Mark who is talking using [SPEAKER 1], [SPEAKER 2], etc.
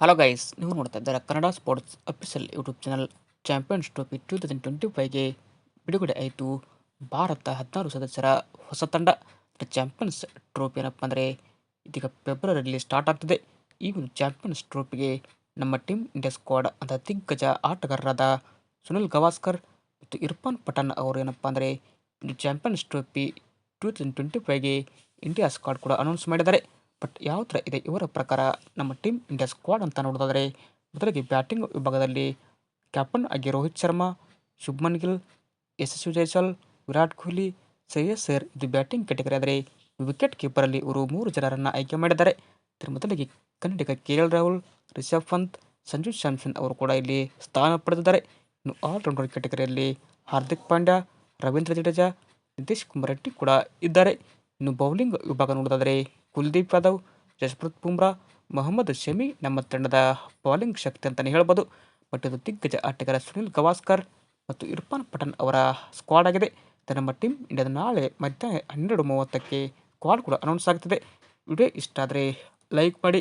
[SPEAKER 1] Hello guys ನೀವು ನೋಡ್ತಾ ಇದ್ದಾರೆ Kannada sports official YouTube channel Champions Trophy two thousand twenty ಫೈವ್ಗೆ ಬಿಡುಗಡೆ ಆಯಿತು. ಭಾರತ ಹದಿನಾರು ಸದಸ್ಯರ ಹೊಸ ತಂಡ ಚಾಂಪಿಯನ್ಸ್ ಟ್ರೋಫಿ ಏನಪ್ಪ ಅಂದರೆ ಇದೀಗ ಫೆಬ್ರವರಿಯಲ್ಲಿ ಸ್ಟಾರ್ಟ್ ಆಗ್ತದೆ. ಈ ಒಂದು ಚಾಂಪಿಯನ್ಸ್ ಟ್ರೋಫಿಗೆ ನಮ್ಮ ಟೀಮ್ ಇಂಡಿಯಾ ಸ್ಕ್ವಾಡ್ ಅಂತ ದಿಗ್ಗಜ ಆಟಗಾರರಾದ ಸುನಿಲ್ ಗವಾಸ್ಕರ್ ಮತ್ತು ಇರ್ಫಾನ್ ಪಠಾಣ್ ಅವರು ಏನಪ್ಪ ಅಂದರೆ Champions Trophy two thousand twenty ಫೈವ್ಗೆ India squad ಕೂಡ ಅನೌನ್ಸ್ ಮಾಡಿದ್ದಾರೆ. ಬಟ್ ಯಾವ ಥರ ಇದೆ ಇವರ ಪ್ರಕಾರ ನಮ್ಮ ಟೀಮ್ ಇಂಡಿಯಾ ಸ್ಕ್ವಾಡ್ ಅಂತ ನೋಡೋದಾದರೆ ಮೊದಲಿಗೆ ಬ್ಯಾಟಿಂಗ್ ವಿಭಾಗದಲ್ಲಿ ಕ್ಯಾಪ್ಟನ್ ಆಗಿ ರೋಹಿತ್ ಶರ್ಮಾ, ಶುಭ್ಮನ್ ಗಿಲ್, ಯಶಸ್ವಿ ಜೈಸ್ವಾಲ್ ವಿರಾಟ್ ಕೊಹ್ಲಿ, ಶ್ರೇಯಸ್ ಸೇರ್ ಇದು ಬ್ಯಾಟಿಂಗ್ ಕೆಟಗರಿ ಆದರೆ ವಿಕೆಟ್ ಕೀಪರಲ್ಲಿ ಇವರು ಮೂರು ಜನರನ್ನು ಆಯ್ಕೆ ಮಾಡಿದ್ದಾರೆ. ಇದರ ಮೊದಲಿಗೆ ಕನ್ನಡಿಗ ಕೆ ಎಲ್ ರಾಹುಲ್, ರಿಷಬ್ ಪಂತ್, ಸಂಜು ಸ್ಯಾಮ್ಸನ್ ಅವರು ಕೂಡ ಇಲ್ಲಿ ಸ್ಥಾನ ಪಡೆದಿದ್ದಾರೆ. ಇನ್ನು ಆಲ್ರೌಂಡರ್ ಕೆಟಗರಿಯಲ್ಲಿ ಹಾರ್ದಿಕ್ ಪಾಂಡ್ಯ, ರವೀಂದ್ರ ಜಡೇಜಾ, ನಿತೀಶ್ ಕುಮಾರ್ ರೆಡ್ಡಿ ಕೂಡ ಇದ್ದಾರೆ. ಇನ್ನು ಬೌಲಿಂಗ್ ವಿಭಾಗ ನೋಡೋದಾದರೆ ಕುಲ್ದೀಪ್ ಯಾದವ್, ಜಸ್ಪ್ರೀತ್ ಬುಮ್ರಾ, ಮೊಹಮ್ಮದ್ ಶಮಿ ನಮ್ಮ ತಂಡದ ಬೌಲಿಂಗ್ ಶಕ್ತಿ ಅಂತಲೇ ಹೇಳ್ಬೋದು. ಬಟ್ ಇದು ದಿಗ್ಗಜ ಆಟಗಾರ ಸುನಿಲ್ ಗವಾಸ್ಕರ್ ಮತ್ತು ಇರ್ಫಾನ್ ಪಠನ್ ಅವರ ಸ್ಕ್ವಾಡ್ ಆಗಿದೆ. ನಮ್ಮ ಟೀಮ್ ಇಂಡಿಯಾದ ನಾಳೆ ಮಧ್ಯಾಹ್ನ ಹನ್ನೆರಡು ಮೂವತ್ತಕ್ಕೆ ಸ್ಕ್ವಾಡ್ ಕೂಡ ಅನೌನ್ಸ್ ಆಗ್ತದೆ. ವಿಡಿಯೋ ಇಷ್ಟ ಆದರೆ ಲೈಕ್ ಮಾಡಿ.